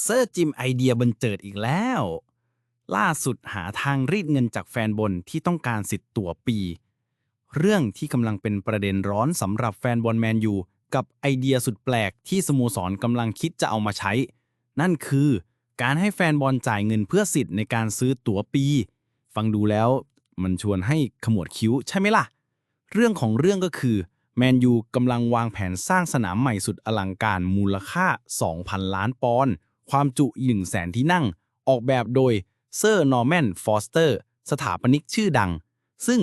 เซอร์จิมไอเดียบันเจิดอีกแล้ว ล่าสุดหาทางรีดเงินจากแฟนบอลที่ต้องการสิทธิ์ตั๋วปี เรื่องที่กำลังเป็นประเด็นร้อนสำหรับแฟนบอลแมนยูกับไอเดียสุดแปลกที่สโมสรกำลังคิดจะเอามาใช้ นั่นคือการให้แฟนบอลจ่ายเงินเพื่อสิทธิ์ในการซื้อตั๋วปี ฟังดูแล้วมันชวนให้ขมวดคิ้วใช่ไหมล่ะ เรื่องของเรื่องก็คือแมนยูกำลังวางแผนสร้างสนามใหม่สุดอลังการมูลค่า 2,000 ล้านปอนด์ ความจุ1 0 0 0 0แสนที่นั่ง ออกแบบโดยเซอร์นอร์แมนฟอสเตอร์สถาปนิกชื่อดัง ซึ่ง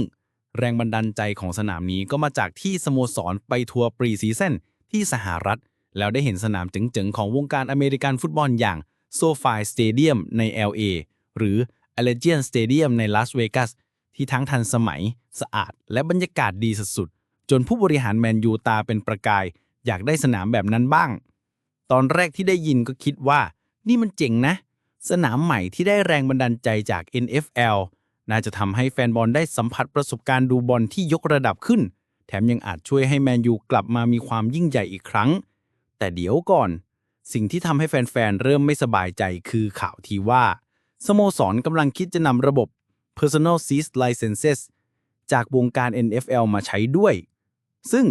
แรงบันดาลใจของสนามนี้ก็มาจากที่สโมสรไปทัวร์ปรีซีซั่นที่สหรัฐ แล้วได้เห็นสนามเจ๋งๆ ของวงการอเมริกันฟุตบอลอย่างโซฟายสเตเดียมใน LA หรือ Allegiant Stadium ในลาสเวกัสที่ทั้งทันสมัย สะอาด และบรรยากาศดีสุดๆ จนผู้บริหารแมนยูตาเป็นประกาย อยากได้สนามแบบนั้นบ้าง ตอนแรกที่ได้ยินก็คิดว่า นี่มันเจ๋งนะ สนามใหม่ที่ได้แรงบันดาลใจจาก NFL น่าจะทำให้แฟนบอลได้สัมผัสประสบการณ์ดูบอลที่ยกระดับขึ้น แถมยังอาจช่วยให้แมนยูกลับมามีความยิ่งใหญ่อีกครั้ง แต่เดี๋ยวก่อน สิ่งที่ทำให้แฟนๆ เริ่มไม่สบายใจคือข่าวที่ว่า สโมสรกำลังคิดจะนำระบบ Personal Seat Licenses จากวงการ NFL มาใช้ด้วย ซึ่ง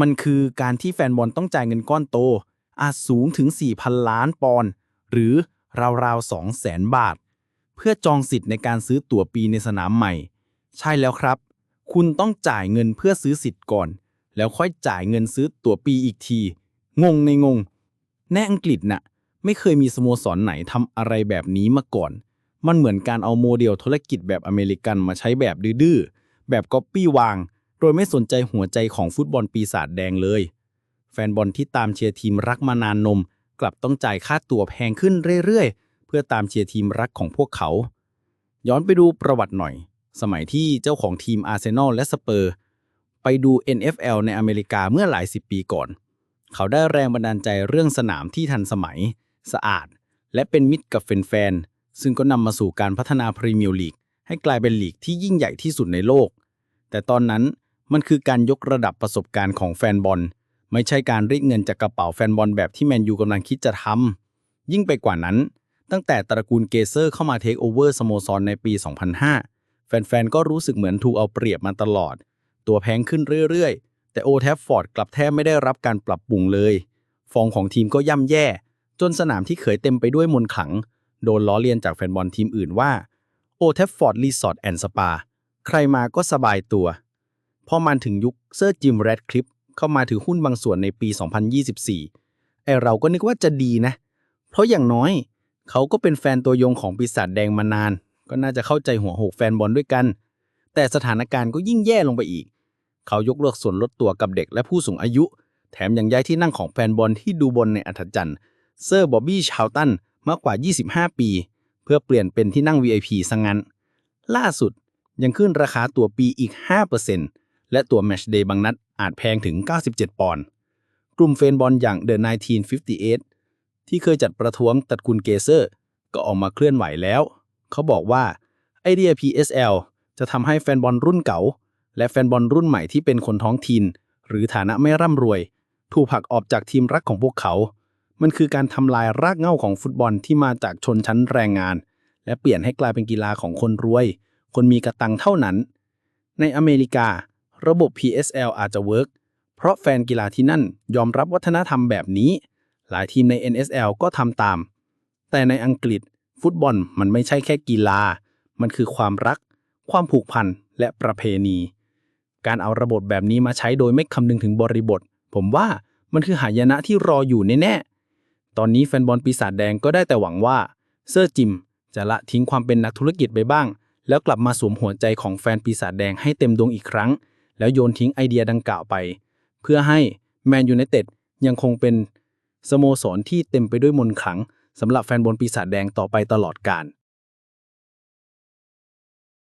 มันคือการที่แฟนบอลต้องจ่ายเงินก้อนโต อาจสูงถึง 4,000 ล้านปอนด์หรือราวๆ 200,000 บาท เพื่อจองสิทธิ์ในการซื้อตั๋วปีในสนามใหม่ ใช่แล้วครับ คุณต้องจ่ายเงินเพื่อซื้อสิทธิ์ก่อน แล้วค่อยจ่ายเงินซื้อตั๋วปีอีกที งงในงงในอังกฤษน่ะ ไม่เคยมีสโมสรไหนทำอะไรแบบนี้มาก่อน มันเหมือนการเอาโมเดลธุรกิจแบบอเมริกันมาใช้แบบดื้อๆแบบก๊อปปี้วาง โดยไม่สนใจหัวใจของฟุตบอลปีศาจแดงเลย แฟนบอลที่ตามเชียร์ทีมรักมานานนม กลับต้องจ่ายค่าตั๋วแพงขึ้นเรื่อยๆ เพื่อตามเชียร์ทีมรักของพวกเขา ย้อนไปดูประวัติหน่อย สมัยที่เจ้าของทีมอาร์เซนอลและสเปอร์ ไปดู NFL ในอเมริกาเมื่อหลายสิบปีก่อน เขาได้แรงบันดาลใจเรื่องสนามที่ทันสมัย สะอาด และเป็นมิตรกับแฟนๆซึ่งก็นำมาสู่การพัฒนาพรีเมียร์ลีกให้กลายเป็นลีกที่ยิ่งใหญ่ที่สุดในโลก แต่ตอนนั้นมันคือการยกระดับประสบการณ์ของแฟนบอล ไม่ใช่การรีดเงินจากกระเป๋าแฟนบอลแบบที่แมนยูกำลังคิดจะทำ ยิ่งไปกว่านั้น ตั้งแต่ตระกูลเกเซอร์เข้ามาเทคโอเวอร์สโมสรในปี 2005 แฟนๆ ก็รู้สึกเหมือนถูกเอาเปรียบมาตลอด ตัวแพงขึ้นเรื่อยๆ แต่โอแทฟฟอร์ดกลับแทบไม่ได้รับการปรับปรุงเลย ฟอร์มของทีมก็ย่ำแย่ จนสนามที่เคยเต็มไปด้วยมนขลัง โดนล้อเลียนจากแฟนบอลทีมอื่นว่าโอแทฟฟอร์ดรีสอร์ทแอนด์สปาใครมาก็สบายตัว พอมันถึงยุคเซอร์จิมแรดคลิป เข้ามาถือหุ้นบางส่วนในปี 2024 ไอเราก็นึกว่าจะดีนะ เพราะอย่างน้อย เขาก็เป็นแฟนตัวยงของปีศาจแดงมานาน ก็น่าจะเข้าใจหัวหกแฟนบอลด้วยกัน แต่สถานการณ์ก็ยิ่งแย่ลงไปอีก เขายกเลิกส่วนลดตัวกับเด็กและผู้สูงอายุ แถมยังย้ายที่นั่งของแฟนบอลที่ดูบอลในอัธจันทร์เซอร์บอบบี้ชาวตันมากกว่า 25 ปี เพื่อเปลี่ยนเป็นที่นั่ง VIP ซะงั้น ล่าสุดยังขึ้นราคาตั๋วปีอีก 5%และตั๋วแมชเดย์บางนัด อาจแพงถึง 97 ปอนด์ กลุ่มแฟนบอลอย่าง The 1958 ที่เคยจัดประท้วงตัดกุลเกเซอร์ ก็ออกมาเคลื่อนไหวแล้ว เขาบอกว่าไอเดีย PSL จะทำให้แฟนบอลรุ่นเก่า และแฟนบอลรุ่นใหม่ที่เป็นคนท้องถิ่นหรือฐานะไม่ร่ำรวย ถูกผลักออกจากทีมรักของพวกเขา มันคือการทำลายรากเหง้าของฟุตบอลที่มาจากชนชั้นแรงงาน และเปลี่ยนให้กลายเป็นกีฬาของคนรวย คนมีกระตังเท่านั้น ในอเมริกา ระบบ PSL อาจจะเวิร์กเพราะแฟนกีฬาที่นั่นยอมรับวัฒนธรรมแบบนี้ หลายทีมใน NSL ก็ทำตาม แต่ในอังกฤษ ฟุตบอลมันไม่ใช่แค่กีฬา มันคือความรัก ความผูกพันและประเพณี การเอาระบบแบบนี้มาใช้โดยไม่คำนึงถึงบริบท ผมว่ามันคือหายนะที่รออยู่แน่ๆ ตอนนี้แฟนบอลปีศาจแดงก็ได้แต่หวังว่าเซอร์จิมจะละทิ้งความเป็นนักธุรกิจไปบ้าง แล้วกลับมาสวมหัวใจของแฟนปีศาจแดงให้เต็มดวงอีกครั้ง แล้วโยนทิ้งไอเดียดังกล่าวไป เพื่อให้แมนยูไนเต็ดยังคงเป็นสโมสรที่เต็มไปด้วยมนต์ขลังสำหรับแฟนบอลปีศาจแดงต่อไปตลอดกาล